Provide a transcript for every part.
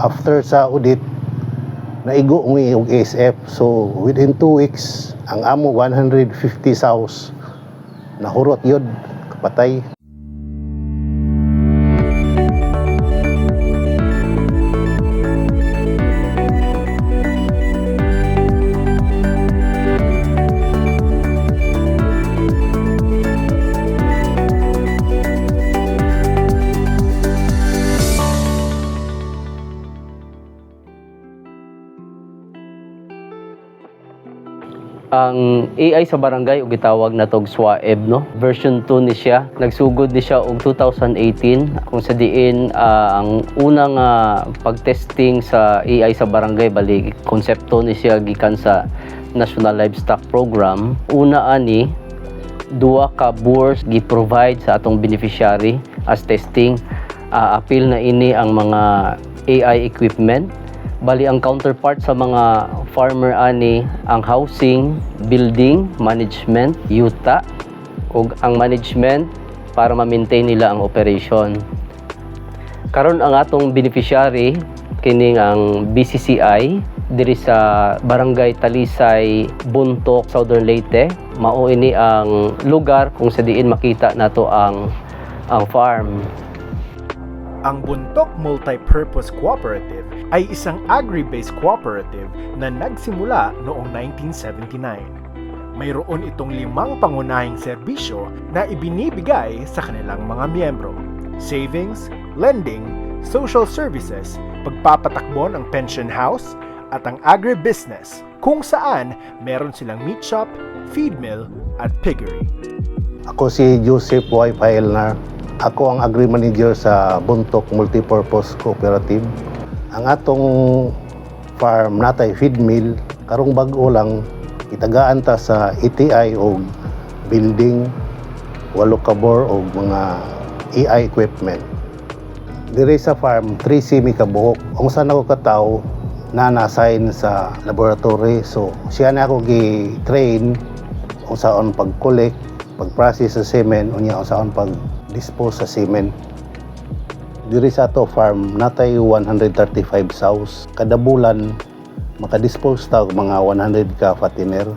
after sa audit naigo mi og ASF so within 2 weeks ang amo 150 sows. Nahurot yun kapatay ang AI sa barangay ug gitawag na tog SWAEB no? Version 2 ni siya. Nagsugod ni siya og 2018 kung sa diin ah, ang unang ah, pagtesting sa AI sa barangay bali konsepto ni siya gikan sa National Livestock Program. Una ani duwa ka boars gi-provide sa atong beneficiary as testing. Ah, appeal na ini ang mga AI equipment Bali ang counterpart sa mga farmer ani ang housing, building, management, yuta ug ang management para ma-maintain nila ang operation. Karon ang atong beneficiary kining ang BCCI diri sa Barangay Talisay, Buntok, Southern Leyte. Mao ini ang lugar kung sa diin makita nato ang ang farm. Ang Buntok Multipurpose Cooperative ay isang agri-based cooperative na nagsimula noong 1979. Mayroon itong limang pangunahing serbisyo na ibinibigay sa kanilang mga miyembro. Savings, lending, social services, pagpapatakbo ng pension house, at ang agribusiness kung saan meron silang meat shop, feed mill, at piggery. Ako si Joseph Y. Paelnar. Ako ang agri-manager sa Buntok Multipurpose Cooperative. Ang atong farm natay feed mill, karong bag-o lang, itagaan ta sa ETI o building, walo ka bore o mga AI equipment. Dire sa farm, 3 semi kabuhok. Kung saan ako kataw, na na-assign sa laboratory. So, siya na ako gi-train kung saan pag-collect, pag-process sa semen, unya kung saan pag-dispose sa semen. Diri sa ato farm, natay 135 sows. Kada bulan, makadispose ta og mga 100 ka fattener.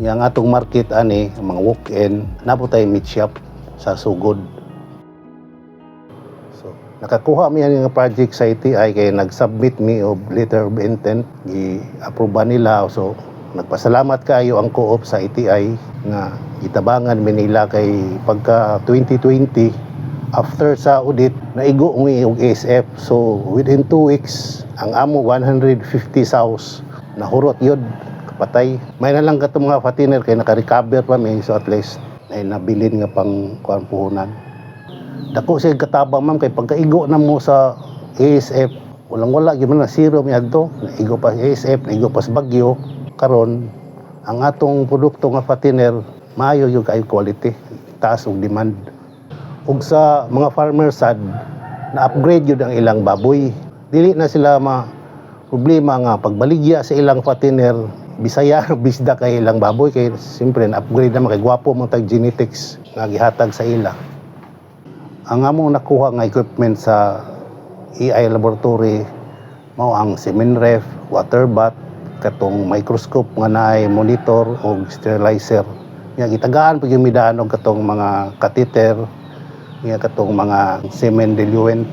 Yang atong market ani, mga walk-in, napo tay meat shop sa sugod. So, nakakuha mi nga project sa ITI kay nag-submit mi og letter of intent, gi-aproba nila so nagpasalamat kayo ang co-op sa ITI nga gitabangan mi nila kay pagka 2020 after sa audit naigo mi og ASF so within 2 weeks ang amo 150 sows. Nahurot yun kapatay. May na lang kato mga fatiner kay naka-recover pa mi so at least ay nabilin nga pang kuan dako siya katabang ma'am kay pagkaigo na mo sa ASF walang wala gyud na zero mi adto naigo pa sa ASF naigo pa sa Bagyo. Karon ang atong produkto nga fatiner maayo yung kay quality taas og demand. Ug sa mga farmer sad na upgrade yun ang ilang baboy. Dili na sila ma problema nga pagbaligya sa ilang fatiner bisaya bisda kay ilang baboy kay siyempre na upgrade na kay gwapo mo tag genetics nga gihatag sa ila. Ang among nakuha nga equipment sa AI laboratory mao ang semen ref, water bath, katong microscope nga naay monitor o sterilizer. Nga gitagaan pag midaan katong mga catheter, nga katong mga semen diluent.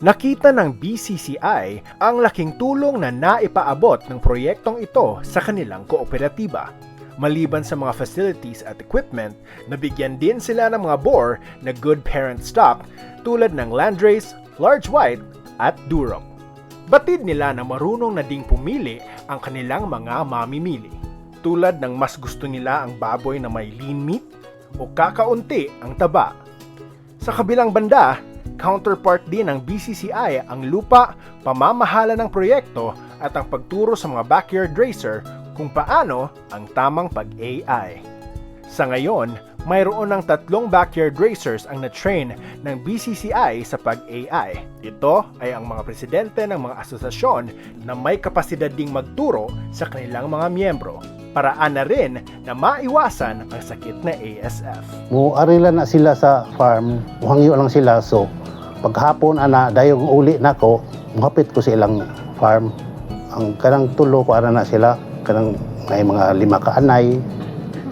Nakita ng BCCI ang laking tulong na naipaabot ng proyektong ito sa kanilang kooperatiba. Maliban sa mga facilities at equipment, nabigyan din sila ng mga boar na good parent stock tulad ng Landrace, Large White at Duroc. Batid nila na marunong na ding pumili ang kanilang mga mamimili. Tulad ng mas gusto nila ang baboy na may lean meat o kakaunti ang taba sa kabilang banda, counterpart din ng BCCI ang lupa, pamamahala ng proyekto at ang pagturo sa mga backyard racer kung paano ang tamang pag-AI. Sa ngayon, mayroon ng tatlong backyard racers ang na-train ng BCCI sa pag-AI. Ito ay ang mga presidente ng mga asosasyon na may kapasidad ding magturo sa kanilang mga miyembro. Paraan na rin na maiwasan ang sakit na ASF. Muarila na sila sa farm, muhangyo lang sila so paghapon ana dayong uli nako muhapit ko sa ilang farm. Ang kanang tulo ko ana na sila, kanang may mga lima ka anay.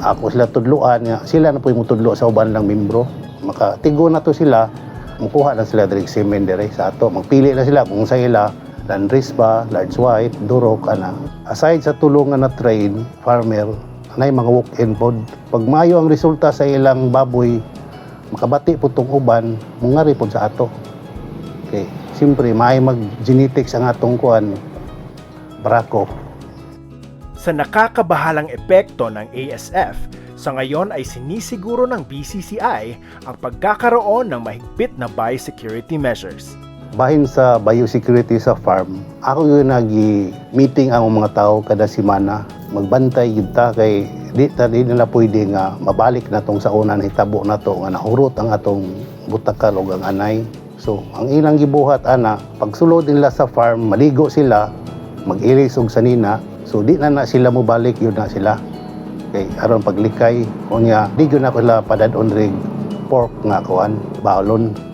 Ako sila tudluan nga sila na po yung tudlo sa uban lang membro. Makatigo na to sila, mukuha na sila direct semen dire sa ato. Magpili na sila kung sa ila Landris ba, large white, durok, ana. Aside sa tulungan na train, farmer, anay mga walk-in pod. Pag maayo ang resulta sa ilang baboy, makabati po tong uban, mungari po sa ato. Okay. Siyempre, may mag-genetics ang atong kuan, barako. Sa nakakabahalang epekto ng ASF, sa ngayon ay sinisiguro ng BCCI ang pagkakaroon ng mahigpit na biosecurity measures. Bahin sa biosecurity sa farm, ako yung nag-meeting ang mga tao kada semana. Magbantay yun ta kay di ta di nila pwede nga mabalik na tong sa una na hitabo na to nga nahurot ang atong butakal o ang anay. So, ang ilang gibuhat ana, pag sulod nila sa farm, maligo sila, mag-iris og sanina, so di na na sila mo balik yun na sila. Kay aron paglikay, kunya di yun na sila padadon rig pork nga kuan, balon.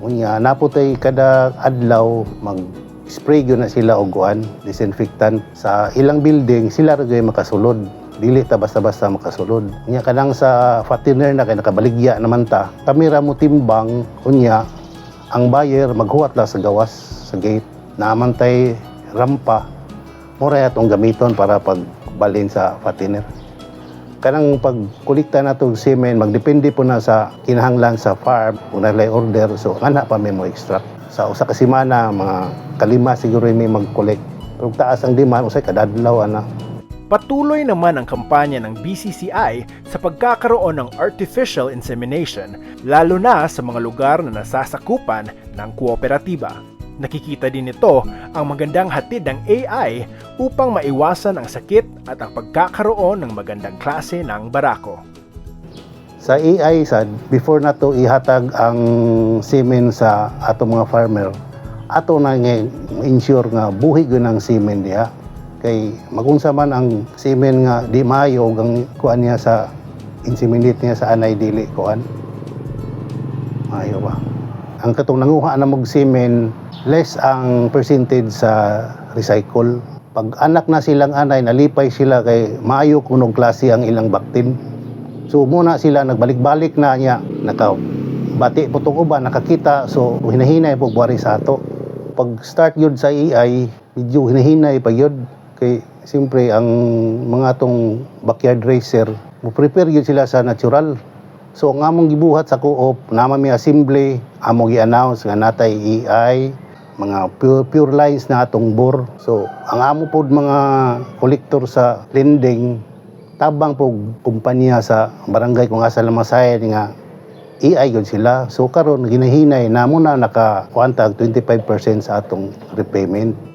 Unya, naputay kada adlaw mag spray gyud na sila og kuan, disinfectant sa ilang building sila ra gyud makasulod. Dili ta basta-basta makasulod. Unya kanang sa fattener na kay nakabaligya naman ta. Kami mo timbang unya ang buyer maghuwat la sa gawas sa gate. Naamantay rampa. Mura atong gamiton para pagbalin sa fattener kanang pagkulikta na itong semen, magdepende po na sa kinahanglan sa farm, kung nalay order, so ana pa may mo extract. Sa usa ka semana, mga kalima siguro may mag-collect. Pero taas ang demand, usay kadadlaw ana. Patuloy naman ang kampanya ng BCCI sa pagkakaroon ng artificial insemination, lalo na sa mga lugar na nasasakupan ng kooperatiba. Nakikita din ito ang magandang hatid ng AI upang maiwasan ang sakit at ang pagkakaroon ng magandang klase ng barako. Sa AI sad, before na to ihatag ang semen sa ato mga farmer, ato na nga ensure nga buhi gyud ang semen diha. Kay magunsa man ang semen nga di maayo ang kuan niya sa inseminate niya sa anay dili kuan. Maayo ba? Ang katong nanguha na mog semen, less ang percentage sa recycle. Pag anak na silang anay, nalipay sila kay maayo kunog klase ang ilang baktin. So muna sila nagbalik-balik na niya, naka bati po tong uban nakakita so hinahinay po buwari sa ato. Pag start yun sa AI, medyo hinahinay pa yun. Kay siyempre ang mga tong backyard racer, mo prepare yun sila sa natural. So ang among gibuhat sa co-op, nama mi assembly, among gi-announce nga natay AI, mga pure, pure lines na atong bore. So ang amo pod mga kolektor sa lending, tabang po kumpanya sa barangay kung asa lang masayan nga AI yun sila. So karon ginahinay na naka kuantag 25% sa atong repayment.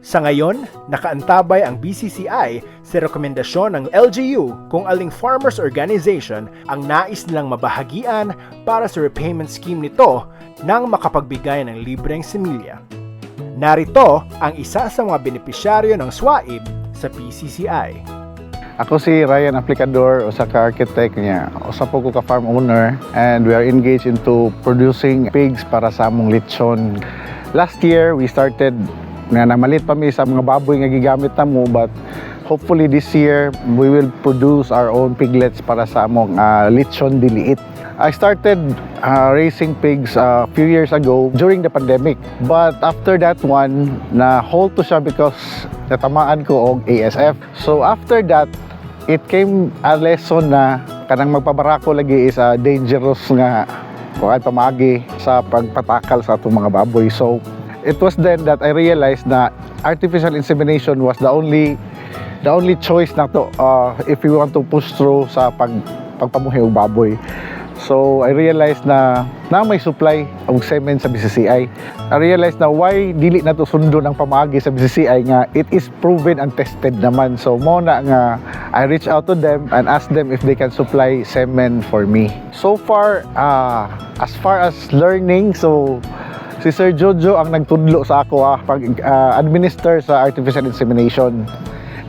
Sa ngayon, nakaantabay ang BCCI sa rekomendasyon ng LGU kung aling farmers organization ang nais nilang mabahagian para sa repayment scheme nito nang makapagbigay ng libreng semilya. Narito ang isa sa mga benepisyaryo ng SWAIB sa PCCI. Ako si Ryan Aplicador, usa ka architect niya. Usa po ko ka farm owner and we are engaged into producing pigs para sa among lechon. Last year, we started nga namalit pa mi sa mga baboy nga gigamit namo but hopefully this year we will produce our own piglets para sa among ah, lechon diliit. I started uh, raising pigs a few years ago during the pandemic. But after that one, na hold to siya because natamaan ko og ASF. So after that, it came a lesson na kanang magpabarako lagi is a dangerous nga kuan pamagi sa pagpatakal sa atong mga baboy. So it was then that I realized na artificial insemination was the only the only choice na to uh, if we want to push through sa pag pagpamuhi og baboy. So I realized na na may supply og semen sa BCCI. I realized na why dili na to sundo ng pamagi sa BCCI nga it is proven and tested naman. So mo na nga I reach out to them and ask them if they can supply semen for me. So far uh, as far as learning so si Sir Jojo ang nagtudlo sa ako ah, pag ah, administer sa artificial insemination.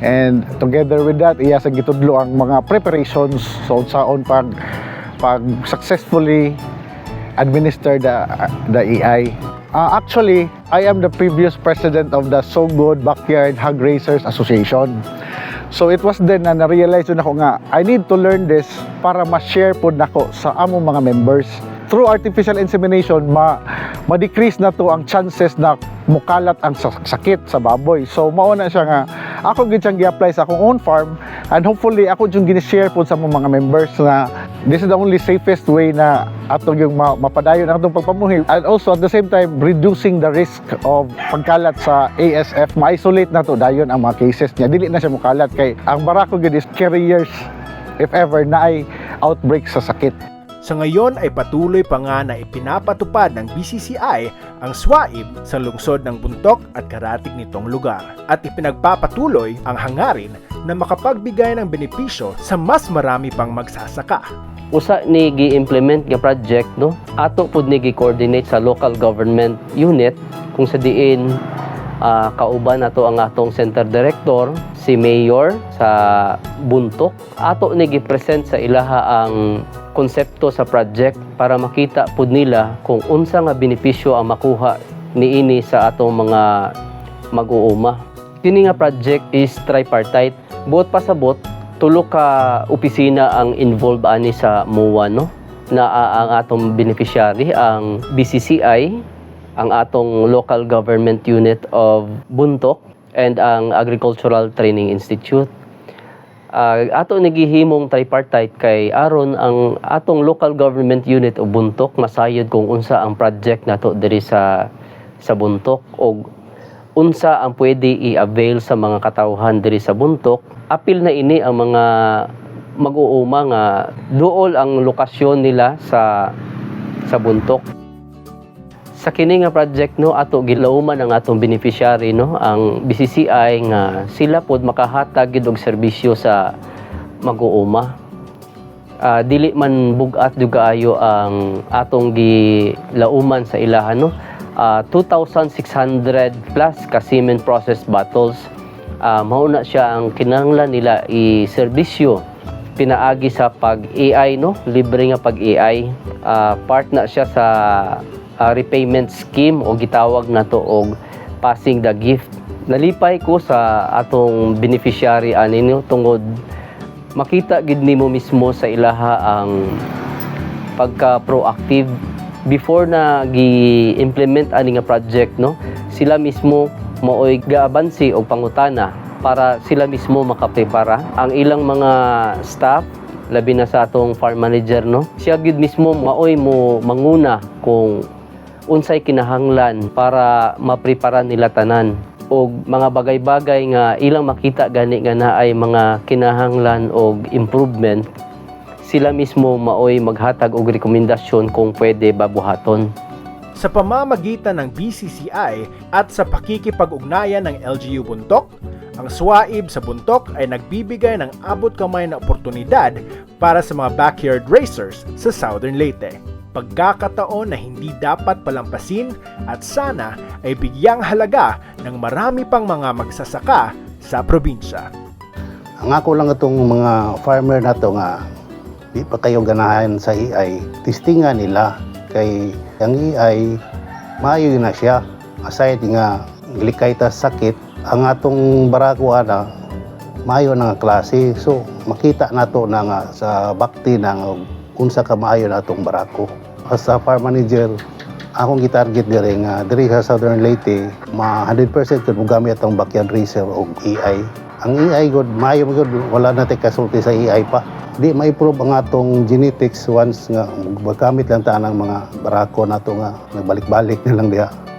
And together with that, iya sa gitudlo ang mga preparations so saon pag pag successfully administer the the AI. Uh, actually, I am the previous president of the So Good Backyard Hog Racers Association. So it was then na na-realize yun ako nga, I need to learn this para ma-share po nako sa among mga members. Through artificial insemination, ma ma-decrease na to ang chances na mukalat ang sak- sakit sa baboy. So mao na siya nga ako gid siyang gi-apply sa akong own farm and hopefully ako yung gini-share po sa mga members na this is the only safest way na atong yung ma- mapadayon ang atong pagpamuhi and also at the same time reducing the risk of pagkalat sa ASF ma-isolate na to dayon ang mga cases niya. Dili na siya mukalat kay ang barako gid is carriers if ever na ay outbreak sa sakit Sa ngayon ay patuloy pa nga na ipinapatupad ng BCCI ang SWAIB sa lungsod ng Buntok at karatig nitong lugar. At ipinagpapatuloy ang hangarin na makapagbigay ng benepisyo sa mas marami pang magsasaka. usa ni gi-implement nga project no? Ato pud ni gi-coordinate sa local government unit kung sa diin ah, kauban nato ang atong center director si mayor sa Buntok. Ato ni gi-present sa ilaha ang konsepto sa project para makita pud nila kung unsa nga benepisyo ang makuha niini sa atong mga mag-uuma. Kini nga project is tripartite. Buot pasabot tulo ka opisina ang involved ani sa MOA no? Na ang atong beneficiary ang BCCI ang atong local government unit of Buntok and ang Agricultural Training Institute Ah, ato nagihimong tripartite kay aron ang atong local government unit o Buntok masayod kung unsa ang project nato diri sa sa Buntok o unsa ang pwede i-avail sa mga katawhan diri sa Buntok. Apil na ini ang mga mag-uuma nga duol ang lokasyon nila sa sa Buntok sa kini nga project no ato gilauman ang atong beneficiary no ang BCCI nga sila pod makahatag gid og serbisyo sa mag-uuma. Ah, dili man bugat jud kaayo ang atong gilauman sa ilaha no. Ah, 2,600 plus ka semen process bottles. Ah, mao siya ang kinahanglan nila i-serbisyo pinaagi sa pag-AI no libre nga pag-AI Ah, part na siya sa ah, repayment scheme o gitawag na to og passing the gift. Nalipay ko sa atong beneficiary ani no tungod makita gid nimo mismo sa ilaha ang pagka proactive before na gi-implement ani nga project no sila mismo maoy gaabansi og pangutana para sila mismo makaprepara. Ang ilang mga staff labi na sa atong farm manager no siya gid mismo maoy mo manguna kung unsay kinahanglan para maprepara nila tanan og mga bagay-bagay nga ilang makita gani nga naay mga kinahanglan og improvement sila mismo maoy maghatag og rekomendasyon kung pwede babuhaton Sa pamamagitan ng BCCI at sa pakikipag-ugnayan ng LGU Buntok, ang SWAIB sa Buntok ay nagbibigay ng abot kamay na oportunidad para sa mga backyard racers sa Southern Leyte. Pagkakataon na hindi dapat palampasin at sana ay bigyang halaga ng marami pang mga magsasaka sa probinsya. Ang ako lang itong mga farmer na to nga di pa kayo ganahan sa EI, testingan nila kay ang EI maayo na siya. Aside nga gilikay ta sakit, ang atong barako ana maayo na nga klase. So makita nato na nga sa bakti na unsa ka maayo na atong barako. As a farm manager, akong gitarget diri nga diri sa Southern Leyte, ma 100% kun gamit atong backyard racer og EI. Ang EI god maayo god wala na tay kasulti sa EI pa. Di ma-improve ang atong genetics once nga magamit lang ta ng mga barako nato nga nagbalik-balik na lang diha.